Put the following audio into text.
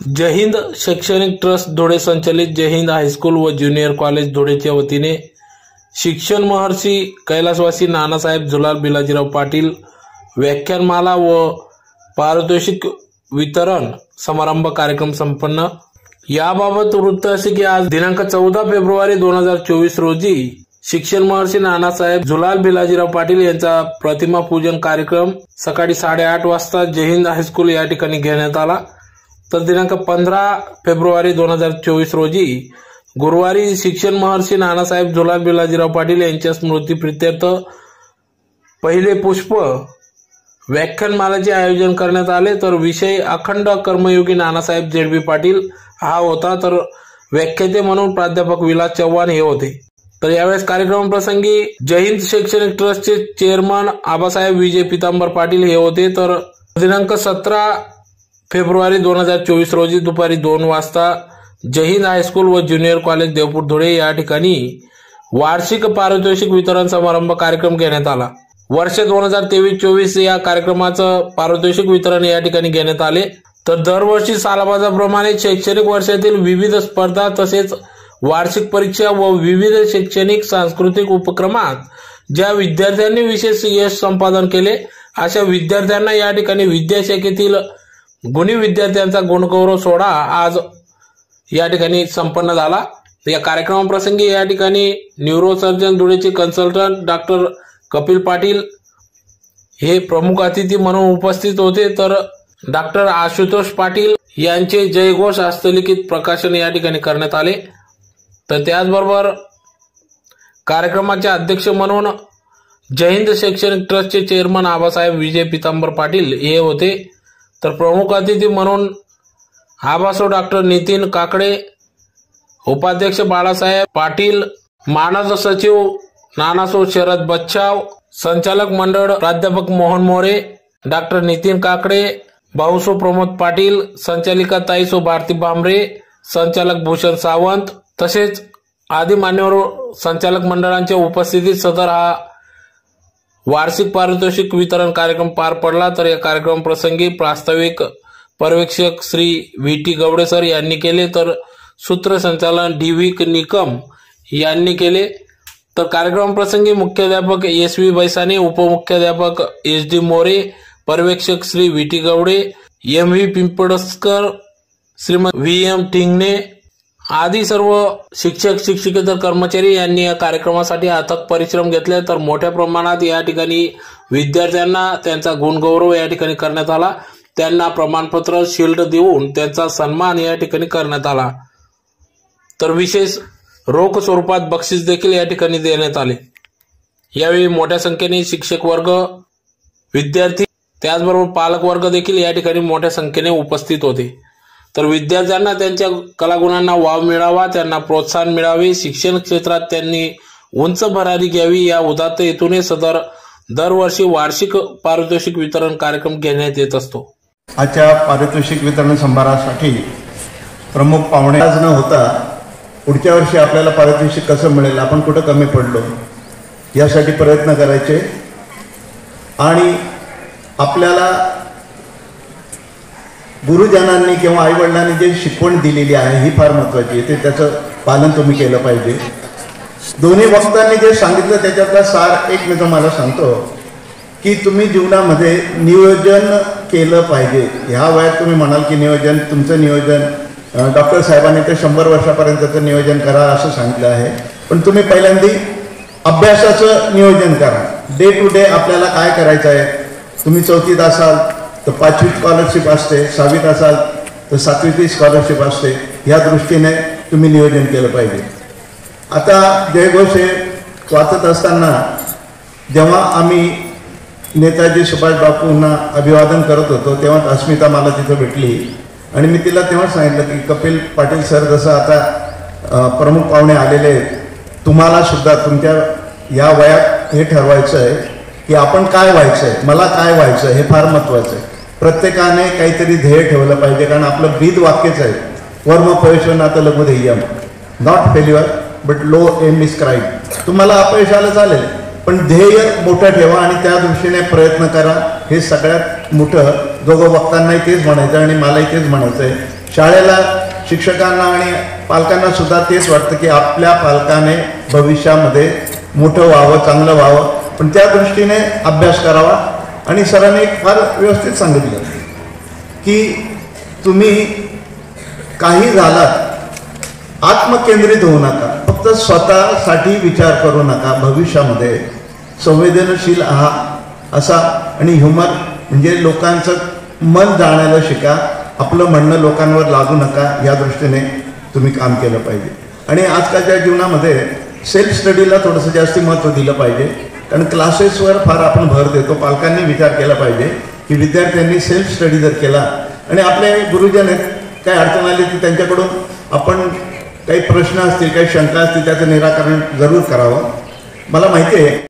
जय हिंद शैक्षणिक ट्रस्ट धुळे संचलित जय हिंद हायस्कूल व ज्युनियर कॉलेज धुळेच्या वतीने शिक्षण महर्षी कैलासवासी नानासाहेब जुलाल बिलाजीराव पाटील व्याख्यानमाला व पारितोषिक वितरण समारंभ कार्यक्रम संपन्न. याबाबत वृत्त असे की आज दिनांक चौदा फेब्रुवारी दोन हजार चोवीस रोजी शिक्षण महर्षी नानासाहेब जुलाल बिलाजीराव पाटील यांचा प्रतिमा पूजन कार्यक्रम सकाळी साडेआठ वाजता जय हिंद हायस्कूल या ठिकाणी घेण्यात आला. तर दिनांक पंधरा फेब्रुवारी दोन हजार चोवीस रोजी गुरुवारी शिक्षण महर्षी नानासाहेब जुलाल बिलाजीराव पाटील यांच्या स्मृतीप्रित्यर्थ पहिले पुष्प व्याख्यानमालाचे आयोजन करण्यात आले. तर विषय अखंड कर्मयोगी नानासाहेब जेडबी पाटील हा होता. तर व्याख्याते म्हणून प्राध्यापक विलास चव्हाण हे होते. तर यावेळेस कार्यक्रमाप्रसंगी जय हिंद शैक्षणिक ट्रस्टचे चेअरमन आबासाहेब विजय पितांबर पाटील हे होते. तर दिनांक सतरा फेब्रुवारी दोन हजार चोवीस रोजी दुपारी दोन वाजता जहीन हायस्कूल व ज्युनियर कॉलेज देवपूर धुळे या ठिकाणी वार्षिक पारितोषिक वितरण समारंभ कार्यक्रम घेण्यात आला. वर्ष दोन हजार तेवीस चोवीस या कार्यक्रमाचं पारितोषिक वितरण या ठिकाणी घेण्यात आले. तर दरवर्षी सालाबाजाप्रमाणे शैक्षणिक वर्षातील विविध स्पर्धा तसेच वार्षिक परीक्षा व विविध शैक्षणिक सांस्कृतिक उपक्रमात ज्या विद्यार्थ्यांनी विशेष यश संपादन केले अशा विद्यार्थ्यांना या ठिकाणी विद्याशाखेतील गुणी विद्यार्थ्यांचा गुणगौरव सोहळा आज या ठिकाणी संपन्न झाला. या कार्यक्रमाप्रसंगी या ठिकाणी न्यूरोसर्जन धुळेचे कन्सल्टंट डॉक्टर कपिल पाटील हे प्रमुख अतिथी म्हणून उपस्थित होते. तर डॉक्टर आशुतोष पाटील यांचे जयघोष हस्तलिखित प्रकाशन या ठिकाणी करण्यात आले. तर त्याचबरोबर कार्यक्रमाचे अध्यक्ष म्हणून जय हिंद शैक्षणिक ट्रस्टचे चेअरमन आबासाहेब विजय पितांबर पाटील हे होते. तर प्रमुख अतिथी म्हणून आभासो डॉक्टर नितीन काकडे उपाध्यक्ष बाळासाहेब पाटील मानद सचिव नानासो शरद बच्छाव संचालक मंडळ प्राध्यापक मोहन मोरे डॉक्टर नितीन काकडे भाऊसो प्रमोद पाटील संचालिका ताईसो भारती भांबरे संचालक भूषण सावंत तसेच आदी मान्यवर संचालक मंडळांच्या उपस्थितीत सदर हा वार्षिक पारितोषिक वितरण कार्यक्रम पार पडला तर या कार्यक्रम प्रसंगी प्रास्ताविक पर्यवेक्षक Shri V T Gawade sir यांनी केले तर सूत्रसंचालन डी व्ही निकम यांनी केले. तर कार्यक्रम प्रसंगी मुख्याध्यापक एस व्ही बैसाने उपमुख्याध्यापक एस डी मोरे पर्यवेक्षक Shri V T Gawade M V Pimpadskar Shrimati V M Tingane आधी सर्व शिक्षक शिक्षकेतर कर्मचारी यांनी या कार्यक्रमासाठी अथक परिश्रम घेतले तर मोठ्या प्रमाणात या ठिकाणी विद्यार्थ्यांना त्यांचा गुणगौरव या ठिकाणी करण्यात आला. त्यांना प्रमाणपत्र शिल्ड देऊन त्यांचा सन्मान या ठिकाणी करण्यात आला. तर विशेष रोख स्वरूपात बक्षीस देखील या ठिकाणी देण्यात आले. यावेळी मोठ्या संख्येने शिक्षक वर्ग विद्यार्थी त्याचबरोबर पालक वर्ग देखील या ठिकाणी मोठ्या संख्येने उपस्थित होते. तर विद्यार्थ्यांना त्यांच्या कलागुणांना वाव मिळावा त्यांना प्रोत्साहन मिळावे. शिक्षण क्षेत्रात त्यांनी उंच भरारी घ्यावी. या उदात्त हेतूने सदर दरवर्षी वार्षिक पारितोषिक वितरण कार्यक्रम घेण्यात येत असतो. आजच्या पारितोषिक वितरण समारंभासाठी प्रमुख पाहुणे न होता पुढच्या वर्षी आपल्याला पारितोषिक कसं मिळेल आपण कुठं कमी पडलो यासाठी प्रयत्न करायचे. आणि आपल्याला गुरुजनांनी किंवा आईवडिलांनी जे शिकवण दिलेली आहे ही फार महत्त्वाची आहे. ते त्याचं पालन तुम्ही केलं पाहिजे. दोन्ही वक्तांनी जे सांगितलं त्याच्यातला सार एक मी तुम्हाला सांगतो की तुम्ही जीवनामध्ये नियोजन केलं पाहिजे. ह्या वयात तुम्ही म्हणाल की नियोजन तुमचं नियोजन डॉक्टर साहेबांनी ते शंभर वर्षापर्यंतचं नियोजन करा असं सांगितलं आहे. पण तुम्ही पहिल्यांदा अभ्यासाचं नियोजन करा. डे टू डे आपल्याला काय करायचं आहे तुम्ही चौथीत असाल तर पाचवी स्कॉलरशिप असते सहावीत असाल तर सातवीतही स्कॉलरशिप असते. ह्या दृष्टीने तुम्ही नियोजन केलं पाहिजे. आता जयघोष हे वाचत असताना जेव्हा आम्ही नेताजी सुभाष बापूंना अभिवादन करत होतो तेव्हा अस्मिता मला तिथं भेटली. आणि मी तिला तेव्हा सांगितलं की कपिल पाटील सर जसं आता प्रमुख पाहुणे आलेले आहेत तुम्हाला सुद्धा तुमच्या या वयात हे ठरवायचं आहे की आपण काय व्हायचं आहे मला काय व्हायचं आहे हे फार महत्त्वाचं आहे. प्रत्येकाने काहीतरी ध्येय ठेवलं पाहिजे कारण आपलं ब्रीद वाक्यच आहे. वर्म पयशन आता लघु ध्येयम not failure but low aim is crime तुम्हाला अपयश आलं चालेल पण ध्येय मोठं ठेवा आणि त्या दृष्टीने प्रयत्न करा. हे सगळ्यात मोठं दोघं वक्तांनाही तेच म्हणायचं आणि मलाही तेच म्हणायचं आहे. शाळेला शिक्षकांना आणि पालकांना सुद्धा तेच वाटतं की आपल्या पालकाने भविष्यामध्ये मोठं व्हावं चांगलं व्हावं. पण त्या दृष्टीने अभ्यास करावा. आणि सरांनी एक फार व्यवस्थित सांगितलं की तुम्ही काही झालात आत्मकेंद्रित होऊ नका फक्त स्वतःसाठी विचार करू नका भविष्यामध्ये. संवेदनशील आहात असा आणि ह्युमर म्हणजे लोकांचं मन जाणायला शिका आपलं म्हणणं लोकांवर लागू नका या दृष्टीने तुम्ही काम केलं पाहिजे. आणि आजकालच्या जीवनामध्ये सेल्फ स्टडीला थोडंसं जास्ती महत्त्व दिलं पाहिजे. कारण क्लासेसवर फार आपण भर देतो. पालकांनी विचार केला पाहिजे की विद्यार्थ्यांनी सेल्फ स्टडी जर केला आणि आपले गुरुजन आहेत काही अडचण आली की त्यांच्याकडून आपण काही प्रश्न असतील काही शंका असतील त्याचं निराकरण जरूर करावं. मला माहिती आहे